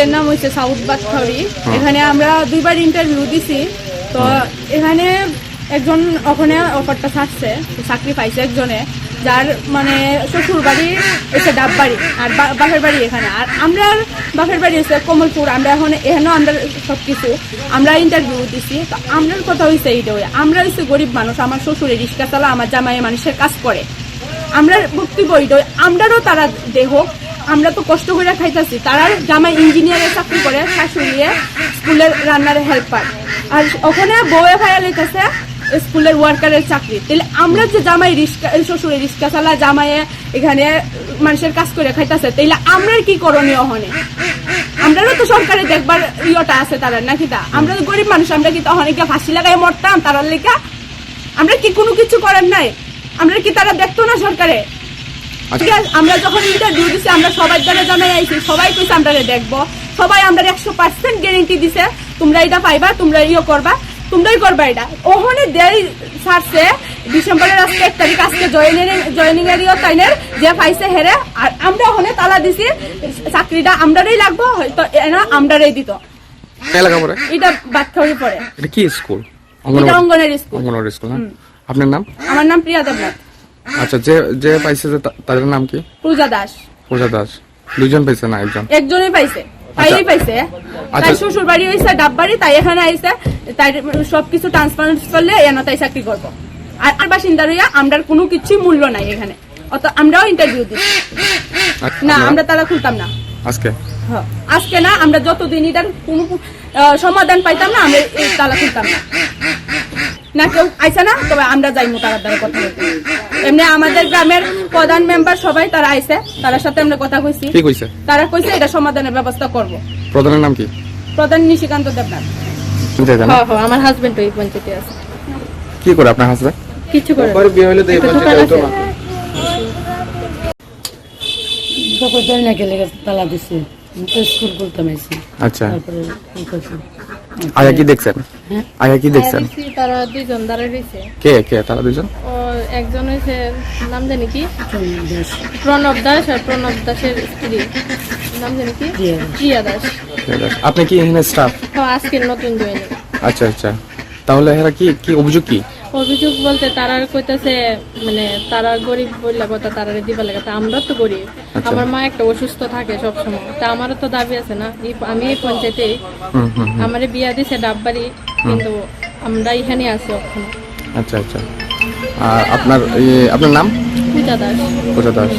স্কুলের নাম হচ্ছে সাউথ বাগখাউরি এখানে আমরা দুইবার ইন্টারভিউ দিছি। তো এখানে একজন ওখানে অফারটা ছাড়ছে চাকরি পাইছে একজনে যার মানে শ্বশুর বাড়ি এসে ডাব বাড়ি আর বাপের বাড়ি এখানে। আর আমরা বাপের বাড়ি এসে কমলপুর আমরা এখন এখানেও আমরা সব কিছু আমরা ইন্টারভিউ দিছি। তো আমরার কথা হয়েছে এইটা হয়ে আমরা হচ্ছে গরিব মানুষ আমার শ্বশুরে রিক্সা চালা আমার জামাই মানুষের কাজ করে। আমরা বক্তব্য এইটা আমরারও তারা দেহ আমরা তো কষ্ট করে খাইতেছি। তারা জামাই ইঞ্জিনিয়ারের চাকরি করে শাশুড়িয়ে স্কুলের রান্নার হেল্পার আর ওখানে বউয়ে ভাইয়া লেগেছে স্কুলের ওয়ার্কারের চাকরি। তাহলে আমরা যে জামাই রিক্সা শ্বশুরে রিক্সা চালা, জামাইয়ে এখানে মানুষের কাজ করে খাইতেছে, তাইলে আমরা কি করণীয় হনে আমরারও তো সরকারে দেখবার ইয়েটা আছে তারা, নাকি তা? আমরা তো গরিব মানুষ, আমরা কি তখন কি ফাঁসি লাগাই মরতাম? তারার লেখা আমরা কি কোনো কিছু করার নাই? আমরা কি তারা দেখতো না সরকারে। ঠিক আছে, আমরা যখন ইন্টারভিউ দিছি আমরা সবাই দ্বারা জানাই আইছি সবাই কইছে আমরা দেখব। সবাই আমরা একশো পার্সেন্ট গ্যারেন্টি দিছে তোমরা এটা পাইবা তোমরা ইয়ে করবা তোমরাই করবা এটা। ওখানে দেরি ছাড়ছে ডিসেম্বরের আজকে এক তারিখ আজকে জয়েনিং জয়েনিং এর ইয়ে তাইনের যে পাইছে হেরে আর আমরা ওখানে তালা দিছি চাকরিটা আমরারই লাগবো হয়তো এনা আমরারই দিত। এটা বাচ্চারই পড়ে। এটা কি স্কুল? এটা অঙ্গনের স্কুল। অঙ্গনওয়াড়ি স্কুল হ্যাঁ। আপনার নাম? আমার নাম প্রিয়া দেবনাথ। আচ্ছা যে যে পাইছে যে তা- তাদের নাম কি? পূজা দাস। পূজা দাস। দুইজন পাইছে না একজন? একজনই পাইছে। তাই পাইছে। তাই আচ্ছা। শ্বশুর বাড়ি হয়েছে ডাব বাড়ি তাই এখানে আইছে। তাই সবকিছু ট্রান্সপারেন্স করলে এনে তাই চাকরি করব। আর আর বাসিন্দা রইয়া আমরা কোনো কিছুই মূল্য নাই এখানে। অত আমরাও ইন্টারভিউ দিই। আর না আপনারা? আমরা তারা খুলতাম না। আজকে? হ্যাঁ। আজকে না আমরা যতদিন এটার কোনো আহ, সমাধান পাইতাম না আমরা এই তালা খুলতাম না। না কেউ আইসা না তবে আমরা যাইমু তারার দ্বারা কথা বলতে। এমনি আমাদের গ্রামের প্রধান মেম্বার সবাই তারা আইছে তার সাথে আমরা কথা কইছি। কি কইছে? তারা কইছে এটা সমাধানের ব্যবস্থা করব। প্রধানের নাম কি? প্রধান নিশিকান্ত দেবনাথ। হ্যাঁ হ্যাঁ আমার হাজবেন্ড ওই পঞ্চায়েতে আছে। কি করে আপনার হাসবে কিছু করে একবার বিয়ে হলে তো এই পঞ্চায়েতে হতো না। না গেলে তালা দিছে। তো স্কুল করতাম আচ্ছা। তারপরে করছি। আগে কি দেখছেন? হ্যাঁ? আগে কি দেখছেন? তারা দুইজন দাঁড়ায় রয়েছে। কে কে? তারা দুইজন? ও একজন হয়েছে নাম জানি কি? প্রণব দাস আর প্রণব দাসের স্ত্রী। নাম জানি কি? প্রিয়া দাস। প্রিয়া দাস। আপনি কি এখানে স্টাফ? আজকে নতুন জয়েন। আচ্ছা আচ্ছা। তাহলে এরা কি কি অভিযোগ কি? অভিযোগ বলতে তারা কইতাছে মানে তারা গরিব বললে কথা তারা দিবা লাগে। তা আমরা তো গরিব। আচ্ছা। আমার মা একটা অসুস্থ থাকে সব সময় তা আমারও তো দাবি আছে না। আমি এই পঞ্চায়েতে। আমারে বিয়া দিছে ডাববাড়ি কিন্তু আমরা এখানে আছি এখন। আচ্ছা আচ্ছা। আর আপনার আপনার নাম? পূজা দাস। পূজা দাস।